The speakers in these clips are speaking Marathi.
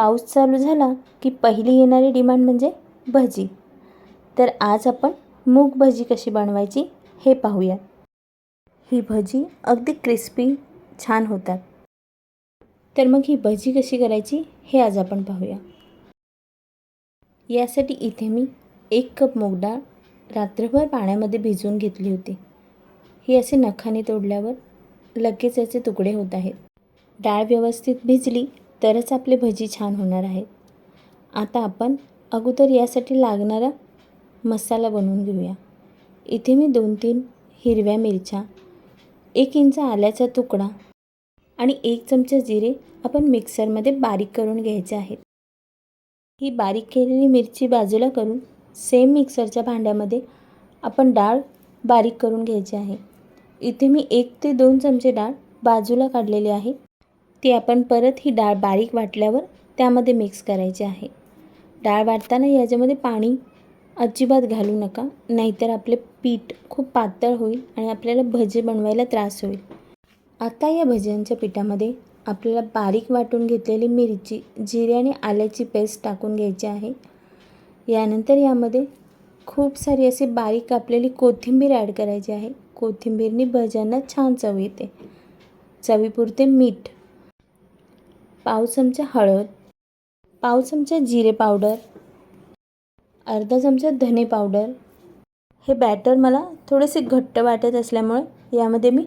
पाऊस चालू झाला की पहिली येणारी डिमांड म्हणजे भजी. तर आज आपण मूग भजी कशी बनवायची हे पाहूया ही भजी अगदी क्रिस्पी छान होतात. तर मग ही भजी कशी करायची हे आज आपण पाहूया. यासाठी इथे मी एक कप मूग डाळ रात्रभर पाण्यामध्ये भिजवून घेतली होती. ही असे नखाने तोडल्यावर लगेच याचे तुकडे होत आहेत. डाळ व्यवस्थित भिजली तरच आपले भजी छान होणार आहेत आता आपण अगोदर यासाठी लागणारा मसाला बनवून घेऊया. इथे मी दोन तीन हिरव्या मिरच्या एक इंच आल्याचा तुकडा आणि एक चमचा जिरे आपण मिक्सरमध्ये बारीक करून घ्यायचे आहेत. ही बारीक केलेली मिरची बाजूला करून सेम मिक्सरच्या भांड्यामध्ये आपण डाळ बारीक करून घ्यायची आहे. इथे मी एक ते दोन चमचे डाळ बाजूला काढलेली आहे. ती आपण परत ही डाळ बारीक वाटल्यावर त्यामध्ये मिक्स करायची आहे. डाळ वाटताना याच्यामध्ये पाणी अजिबात घालू नका नाहीतर आपले पीठ खूप पातळ होईल आणि आपल्याला भजे बनवायला त्रास होईल. आता या भज्यांच्या पिठामध्ये आपल्याला बारीक वाटून घेतलेली मिरची जिरे आणि आल्याची पेस्ट टाकून घ्यायची आहे. यानंतर यामध्ये खूप सारी असे बारीक कापलेली कोथिंबीर ॲड करायची आहे. कोथिंबीरनी भज्यांना छान चव येते. चवीपुरते मीठ पाव चमचा हळद पाव चमचा जिरे पावडर अर्धा चमचा धने पावडर. हे बॅटर मला थोडेसे घट्ट वाटत असल्यामुळे यामध्ये मी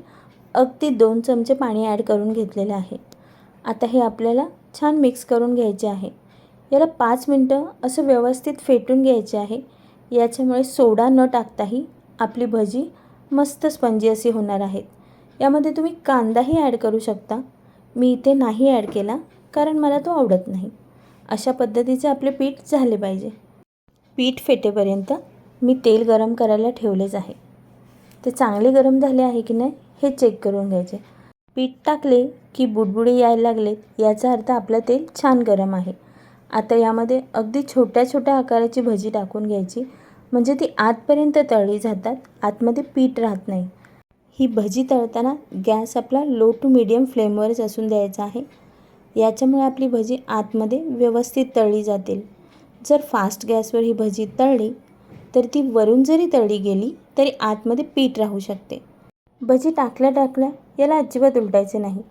अगदी दोन चमचे पाणी ॲड करून घेतलेलं आहे. आता हे आपल्याला छान मिक्स करून घ्यायचे आहे. याला पाच मिनटं असं व्यवस्थित फेटून घ्यायचे आहे. याच्यामुळे सोडा न टाकताही आपली भजी मस्त स्पंजी अशी होणार आहेत यामध्ये तुम्ही कांदाही ॲड करू शकता. मी इथे नाही ॲड केला कारण मला तो आवडत नाही. अशा पद्धतीचे आपले पीठ झाले पाहिजे. पीठ फेटेपर्यंत मी तेल गरम करायला ठेवलेच आहे. ते चांगले गरम झाले आहे की नाही हे चेक करून घ्यायचे. पीठ टाकले की बुडबुडे यायला लागलेत याचा अर्थ आपलं तेल छान गरम आहे. आता यामध्ये अगदी छोट्या छोट्या आकाराची भजी टाकून घ्यायची. म्हणजे ती आतपर्यंत तळली जातात आतमध्ये पीठ राहत नाही. ही भजी तळताना गॅस आपला लो टू मिडियम फ्लेमवरच असून द्यायचा आहे. याच्यामुळे आपली भजी आतमध्ये व्यवस्थित तळली जातील. जर फास्ट गॅसवर ही भजी तळली तर ती वरून जरी तळली गेली तरी आतमध्ये पीठ राहू शकते. भजी टाकल्या टाकल्या याला अजिबात उलटायचे नाही.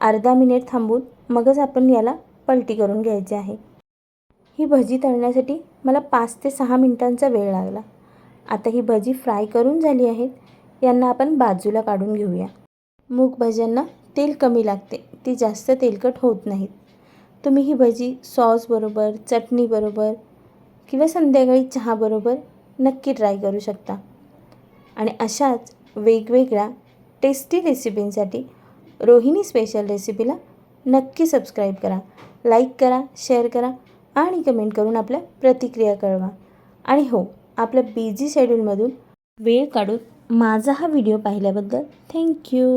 अर्धा मिनिट थांबून मगच आपण याला पलटी करून घ्यायची आहे. ही भजी तळण्यासाठी मला पाच ते सहा मिनिटांचा वेळ लागला. आता ही भजी फ्राय करून झाली आहेत. यांना आपण बाजूला काढून घेऊया. मूग भज्यांना तेल कमी लागते. ती जास्त तेलकट होत नाहीत. तुम्ही ही भजी सॉसबरोबर चटणीबरोबर किंवा संध्याकाळी चहाबरोबर नक्की ट्राय करू शकता. आणि अशाच वेगवेगळ्या टेस्टी रेसिपींसाठी रोहिणी स्पेशल रेसिपीला नक्की सबस्क्राईब करा लाईक करा शेअर करा आणि कमेंट करून आपल्या प्रतिक्रिया कळवा. आणि हो आपल्या बिझी शेड्यूलमधून वेळ काढून माझा हा व्हिडिओ पाहिल्याबद्दल थँक्यू.